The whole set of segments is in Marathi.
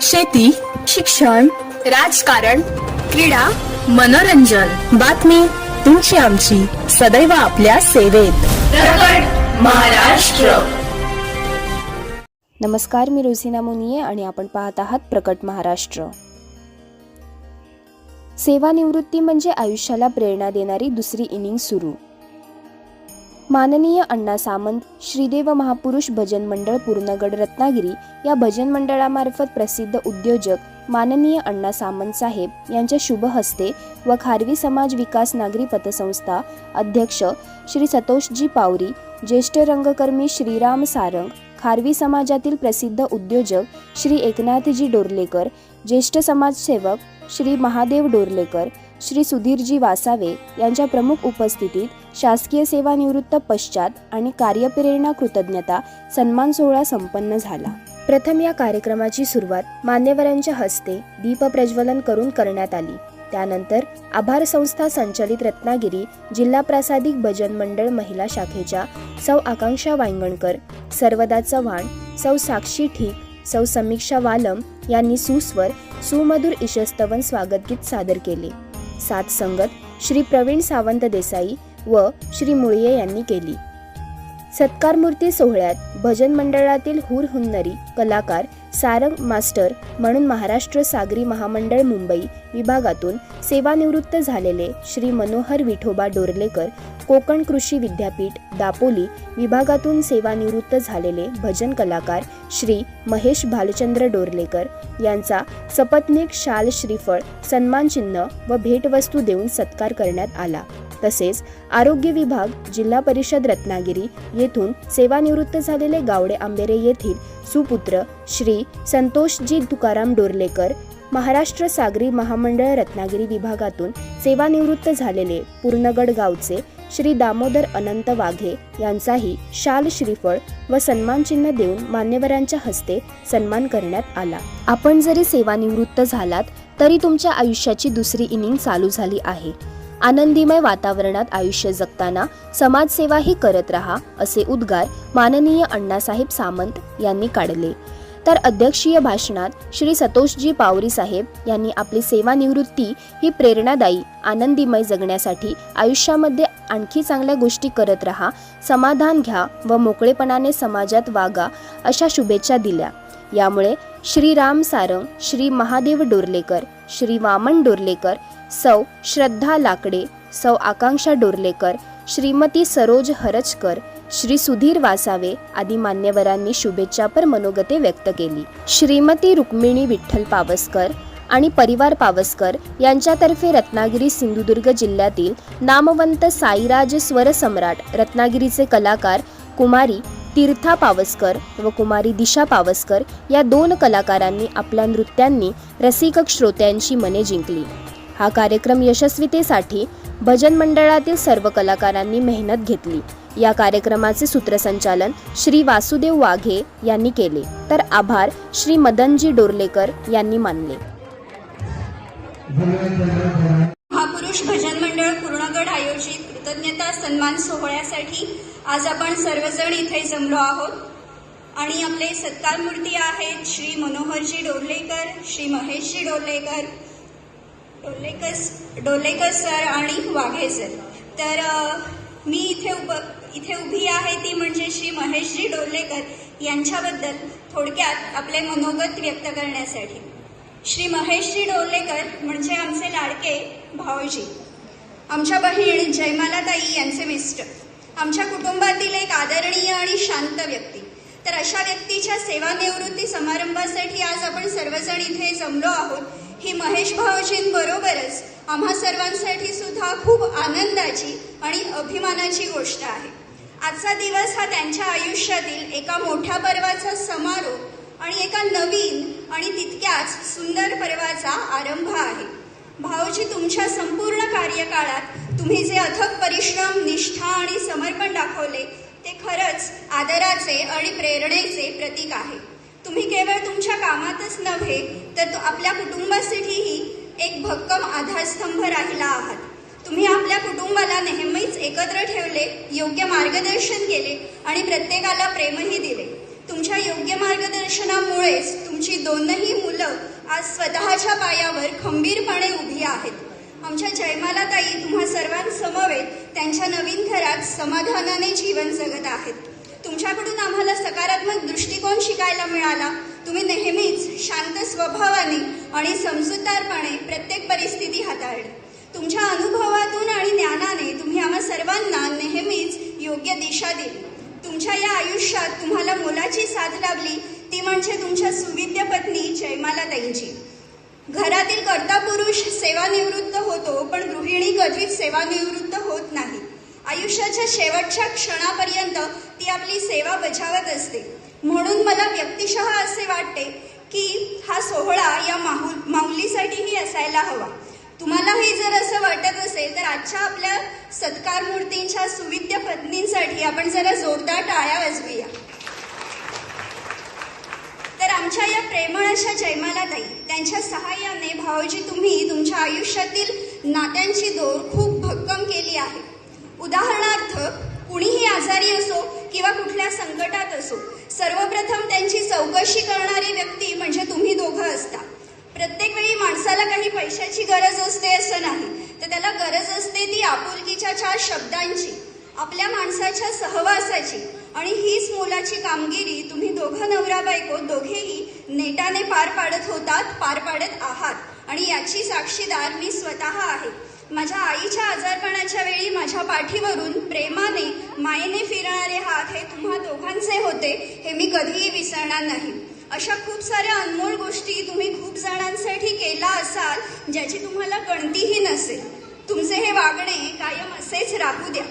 शेती शिक्षण राजकारण क्रीडा मनोरंजन. बातमी तुमची आमची. सदैव आपल्या सेवेत. महाराष्ट्र. नमस्कार मी रोझिना मुनिये आणि आपण पाहत आहात प्रकट महाराष्ट्र. सेवानिवृत्ती म्हणजे आयुष्याला प्रेरणा देणारी दुसरी इनिंग सुरू. माननीय अण्णा सामंत श्रीदेव महापुरुष भजन मंडळ पूर्णगड रत्नागिरी या भजन मंडळामार्फत प्रसिद्ध उद्योजक माननीय अण्णा सामंत साहेब यांच्या शुभ हस्ते व खारवी समाज विकास नागरी पतसंस्था अध्यक्ष श्री सतोषजी पावरी ज्येष्ठ रंगकर्मी श्रीराम सारंग खारवी समाजातील प्रसिद्ध उद्योजक श्री एकनाथजी डोरलेकर ज्येष्ठ समाजसेवक श्री महादेव डोरलेकर श्री सुधीरजी वासावे यांच्या प्रमुख उपस्थितीत शासकीय सेवानिवृत्त पश्चात आणि कार्यप्रेरणा कृतज्ञता सन्मान सोहळा संपन्न झाला. प्रथम या कार्यक्रमाची सुरुवात मान्यवरांच्या हस्ते दीपप्रज्वलन करून करण्यात आली. त्यानंतर आभार संस्था संचलित रत्नागिरी जिल्हा प्रासादिक भजन मंडळ महिला शाखेच्या सौ आकांक्षा वांगणकर सर्वदा चव्हाण सौ साक्षी ठीक सौ समीक्षा वालम यांनी सुस्वर सुमधुर ईशस्तवन स्वागतगीत सादर केले. सात संगत श्री प्रवीण सावंत देसाई व श्री मुळये यांनी केली. सत्कारमूर्ती सोहळ्यात भजन मंडळातील हुरहुन्नरी कलाकार सारंग मास्टर म्हणून महाराष्ट्र सागरी महामंडळ मुंबई विभागातून सेवानिवृत्त झालेले श्री मनोहर विठोबा डोरलेकर कोकण कृषी विद्यापीठ दापोली विभागातून सेवानिवृत्त झालेले भजन कलाकार श्री महेश भालचंद्र डोरलेकर यांचा सपत्नीक शाल श्रीफळ सन्मानचिन्ह व भेटवस्तू देऊन सत्कार करण्यात आला. तसेच आरोग्य विभाग जिल्हा परिषद रत्नागिरी येथून सेवानिवृत्त झालेले गावडे आंबेरे येथील सुपुत्र श्री संतोषजी तुकाराम डोरलेकर महाराष्ट्र सागरी महामंडळ रत्नागिरी विभागातून सेवानिवृत्त झालेले पूर्णगड गावचे श्री दामोदर अनंत वाघे यांचाही शाल श्रीफळ व सन्मानचिन्ह देऊन मान्यवरांच्या हस्ते सन्मान करण्यात आला. आपण जरी सेवानिवृत्त झालात तरी तुमच्या आयुष्याची दुसरी इनिंग चालू झाली आहे. आनंदीमय वातावरणात आयुष्य जगताना समाजसेवाही करत राहा असे उद्गार माननीय अण्णासाहेब सामंत यांनी काढले. तर अध्यक्षीय भाषणात श्री सतोषजी पावरी साहेब यांनी आपली सेवानिवृत्ती ही प्रेरणादायी आनंदीमय जगण्यासाठी आयुष्यामध्ये आणखी चांगल्या गोष्टी करत राहा समाधान घ्या व मोकळेपणाने समाजात वागा अशा शुभेच्छा दिल्या. यामुळे श्री राम सारंग श्री महादेव डोरलेकर श्री वामन डोरलेकर सौ श्रद्धा लाकडे सौ आकांक्षा डोरलेकर श्रीमती सरोज हरचकर श्री सुधीर वासावे आदी मान्यवरांनी शुभेच्छापर मनोगते व्यक्त केली. श्रीमती रुक्मिणी विठ्ठल पावसकर आणि परिवार पावसकर यांच्यातर्फे रत्नागिरी सिंधुदुर्ग जिल्ह्यातील नामवंत साईराज स्वरसम्राट रत्नागिरीचे कलाकार कुमारी तीर्था पावसकर व कुमारी दिशा पावसकर या दोन कलाकारांनी आपल्या नृत्यांनी रसिक श्रोत्यांची मने जिंकली. हा कार्यक्रम यशस्वीतेसाठी भजन मंडळातील सर्व कलाकारांनी मेहनत घेतली. या कार्यक्रमाचे सूत्रसंचालन श्री वासुदेव वाघे यांनी केले. तर आभार श्री मदनजी डोरलेकर यांनी मानले. महापुरुष भजन मंडळ पूर्णगड आयोजित कृतज्ञता सन्मान सोहळ्यासाठी आज आपण सर्वजण इथे जमलो आहोत. आणि आपले सत्कारमूर्ती आहेत श्री मनोहरजी डोरलेकर श्री महेशजी डोर्लेकर डोलेकर डोर्लेकर सर आणि वाघे सर. तर मी इथे उप इथे उभी आहे ती म्हणजे श्री महेशजी डोर्लेकर यांच्याबद्दल थोडक्यात आपले मनोगत व्यक्त करण्यासाठी. श्री महेशजी डोरलेकर म्हणजे आमचे लाडके भाऊजी. आमच्या बहीण जयमालाताई यांचे मिस्टर. आमच्या कुटुंबातील एक आदरणीय आणि शांत व्यक्ती. तर अशा व्यक्तीच्या सेवानिवृत्ती समारंभासाठी आज आपण सर्वजण इथे जमलो आहोत. ही महेश भाऊजींबरोबरच आम्हा सर्वांसाठी सुद्धा खूप आनंदाची आणि अभिमानाची गोष्ट आहे. आजचा दिवस हा त्यांच्या आयुष्यातील एका मोठ्या पर्वाचा समारोप आणि एका नवीन आणि तितक्याच सुंदर पर्वाचा आरंभ आहे. भाऊजी तुमच्या संपूर्ण कार्यकाळात तुम्ही जे अथक परिश्रम निष्ठा आणि समर्पण दाखवले ते खरंच आदराचे आणि प्रेरणेचे प्रतीक आहे. तुम्ही केवळ तुमच्या कामातच नव्हे तर आपल्या कुटुंबासाठीही एक भक्कम आधारस्तंभ राहिला आहात. तुम्ही आपल्या कुटुंबाला नेहमीच एकत्र ठेवले योग्य मार्गदर्शन केले आणि प्रत्येकाला प्रेमही दिले. तुमच्या योग्य मार्गदर्शनामुळेच तुमची दोनही मुलं आज स्वतःच्या पायावर खंबीरपणे उभी आहेत. आमच्या जयमालाताई तुम्हा सर्वांसमवेत त्यांच्या नवीन घरात समाधानाने जीवन जगत आहेत. तुमच्याकडून आम्हाला सकारात्मक दृष्टिकोन शिकायला मिळाला. तुम्ही नेहमीच शांत स्वभावाने आणि समजूतदारपणे तुमच्या अनुभवातून आणि ज्ञानाने तुम्ही आम्हा सर्वांना नेहमीच योग्य दिशा दिली. तुमच्या या आयुष्यात तुम्हाला मोलाची साथ लाभली ती म्हणजे तुमच्या सुविद्य पत्नी जयमाला ताईंची. घरातील कर्ता पुरुष सेवानिवृत्त होतो पण गृहिणी कधीच सेवानिवृत्त होत नाही. आयुष्याच्या शेवटच्या क्षणापर्यंत ती आपली सेवा बजावत असते. म्हणून मला व्यक्तिशः असे वाटते की हा सोहळा या माहुल माऊलीसाठीही असायला हवा. तुम्हालाही जर असं वाटत असेल तर आजच्या आपल्या सत्कार मूर्तींच्या सुविद्य पत्नींसाठी आपण जरा जोरदार टाळ्या वाजवूया. तर आमच्या या प्रेमळ अशा जयमाला ताई त्यांच्या सहाय्याने भाऊजी तुम्ही तुमच्या आयुष्यातील नात्यांची दोर खूप भक्कम केली आहे. उदाहरणार्थ कुणीही आजारी असो किंवा कुठल्या संकटात असो सर्वप्रथम त्यांची चौकशी करणारी व्यक्ती म्हणजे तुम्ही दोघं असता. प्रत्येक वेळी माणसाला काही पैशाची गरज असते असं नाही. तर त्याला गरज असते ती आपुलकीच्या चार शब्दांची आपल्या माणसाच्या सहवासाची. आणि हीच मोलाची कामगिरी तुम्ही दोघं नवरा बायको दोघेही नेटाने पार पाडत होतात पार पाडत आहात. आणि याची साक्षीदार मी स्वतः आहे. माझ्या आईच्या आजारपणाच्या वेळी माझ्या पाठीवरून प्रेमाने मायेने फिरणारे हात हे तुम्हा दोघांचे होते हे मी कधीही विसरणार नाही. अशा खूप साऱ्या अनमोल गोष्टी तुम्ही खूप ज्याची तुम्हाला गणतीही नसेल तुमचे हे वागणे कायम असेच राहू द्या.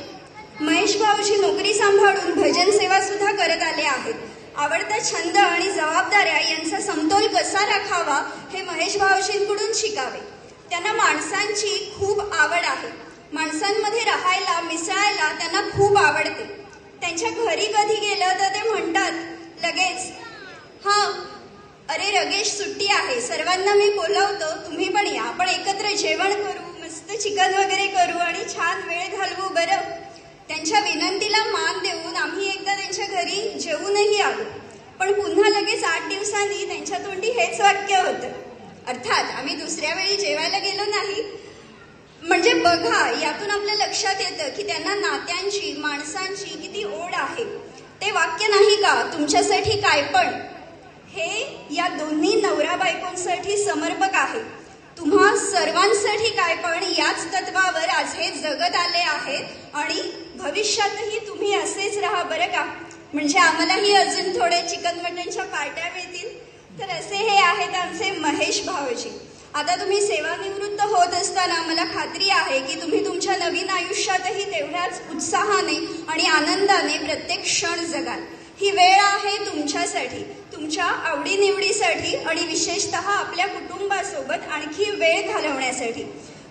महेश भाऊजी नोकरी सांभाळून भजन सेवा सुद्धा करत आले आहेत. आवडता छंद आणि जबाबदाऱ्या यांचा समतोल कसा राखावा हे महेश भाऊजींकडून शिकावे. त्यांना माणसांची खूप आवड आहे. माणसांमध्ये राहायला मिसळायला त्यांना खूप आवडते. त्यांच्या घरी कधी गेलं तर ते म्हणतात लगेच. हा अरे रगेश सुट्टी आहे. सर्वांना मी बोलवतो. तुम्ही पण या. आपण एकत्र जेवण करू मस्त चिकन वगैरे करू आणि छान वेळ घालवू बरं? त्यांच्या विनंतीला मान देऊन आम्ही एकदा त्यांच्या घरी जेवूनही आलो. पण पुन्हा लगेच आठ दिवसांनी त्यांच्या तोंडी हेच वाक्य होतं. अर्थात आम्ही दुसऱ्या वेळी जेवायला गेलो नाही. म्हणजे बघा यातून आपल्या लक्षात येतं की त्यांना नात्यांची माणसांची किती ओढ आहे. ते वाक्य नाही का तुमच्यासाठी काय पण? हे या दोन्ही नवरा बायकोंसाठी समर्पक आहे. तुम्हा सर्वांसाठी काय पण याच तत्वावर आज हे जगत आले आहेत आणि भविष्यातही तुम्ही असेच राहा बरं का? म्हणजे आम्हालाही अजून थोड्या चिकन मटनच्या पार्ट्या मिळतील. तर असे हे आहेत आमचे महेश भावजी आता तुम्ही सेवानिवृत्त होत असताना मला खात्री आहे की तुम्ही तुमच्या नवीन आयुष्यातही तेवढ्याच उत्साहाने आणि आनंदाने प्रत्येक क्षण जगाल. ही वेळ आहे तुमच्यासाठी. तुमच्या आवडीनिवडीसाठी आणि विशेषतः आपल्या कुटुंबासोबत आणखी वेळ घालवण्यासाठी.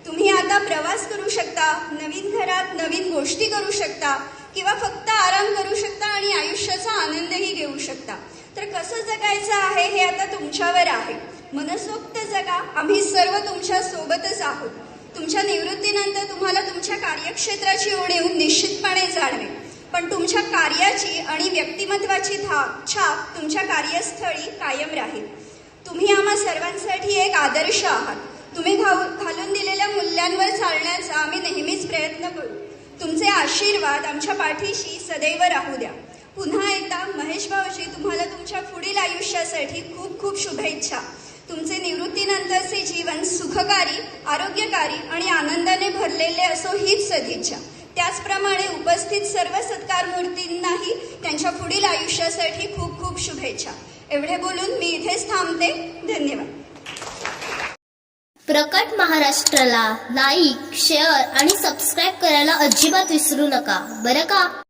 तुम्ही आता प्रवास करू शकता नवीन घरात नवीन गोष्टी करू शकता किंवा फक्त आराम करू शकता आणि आयुष्याचा आनंदही घेऊ शकता. तर कसं जगायचं आहे हे आता तुमच्यावर आहे. मनसोक्त जगा. आम्ही सर्व तुमच्या सोबतच आहोत. तुमच्या निवृत्तीनंतर तुम्हाला तुमच्या कार्यक्षेत्राची उणीव निश्चितपणे जाणवेल. पण तुमच्या कार्याची आणि व्यक्तिमत्वाची थाप छाप तुमच्या कार्यस्थळी कायम राहील. तुम्ही आम्हा सर्वांसाठी एक आदर्श आहात. तुम्ही घाऊ घालून दिलेल्या मूल्यांवर चालण्याचा आम्ही नेहमीच प्रयत्न करू. तुमचे आशीर्वाद आमच्या पाठीशी सदैव राहू द्या. पुन्हा एकदा महेश भाऊजी तुम्हाला तुमच्या पुढील आयुष्यासाठी खूप खूप शुभेच्छा. तुमचे निवृत्तीनंतरचे जीवन सुखकारी आरोग्यकारी आणि आनंदाने भरलेले असो हीच सदिच्छा. त्याचप्रमाणे उपस्थित सर्व सत्कार मूर्तींनाही त्यांच्या पुढील आयुष्यासाठी खूप खूप शुभेच्छा. एवढे बोलून मी इथेच थांबते. धन्यवाद. प्रकट महाराष्ट्राला लाईक शेअर आणि सबस्क्राईब करायला अजिबात विसरू नका. बरं का?